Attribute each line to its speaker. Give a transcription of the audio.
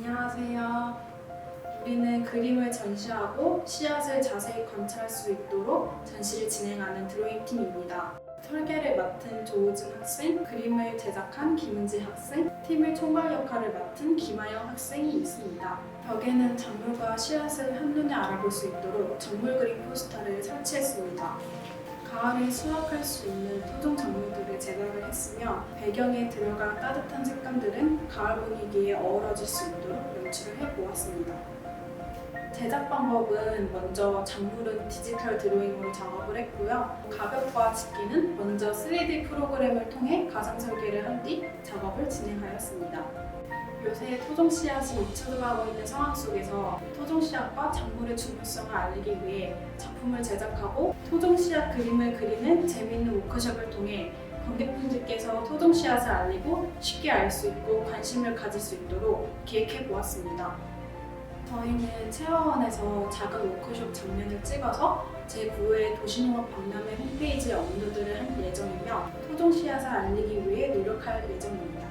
Speaker 1: 안녕하세요. 우리는 그림을 전시하고 씨앗을 자세히 관찰할 수 있도록 전시를 진행하는 드로잉 팀입니다. 설계를 맡은 조우진 학생, 그림을 제작한 김은지 학생, 팀의 총괄 역할을 맡은 김아영 학생이 있습니다. 벽에는 작물과 씨앗을 한눈에 알아볼 수 있도록 작물 그림 포스터를 설치했습니다. 가을에 수확할 수 있는 토종 제작을 배경에 들어간 따뜻한 색감들은 가을 분위기에 어우러질 수 있도록 연출을 해보았습니다. 제작 방법은 먼저 작물은 디지털 드로잉으로 작업을 했고요. 가벽과 집기는 먼저 3D 프로그램을 통해 가상 설계를 한 뒤 작업을 진행하였습니다. 요새 토종 씨앗이 잊혀져가고 있는 상황 속에서 토종 씨앗과 작물의 중요성을 알리기 위해 작품을 제작하고 토종 씨앗 그림을 그리는 재미있는 워크숍을 통해 관객분들께서 토종 씨앗을 알리고 쉽게 알 수 있고 관심을 가질 수 있도록 기획해 보았습니다. 저희는 체화원에서 작은 워크숍 장면을 찍어서 제9회 도시농업 박람회 홈페이지에 업로드를 할 예정이며 토종 씨앗을 알리기 위해 노력할 예정입니다.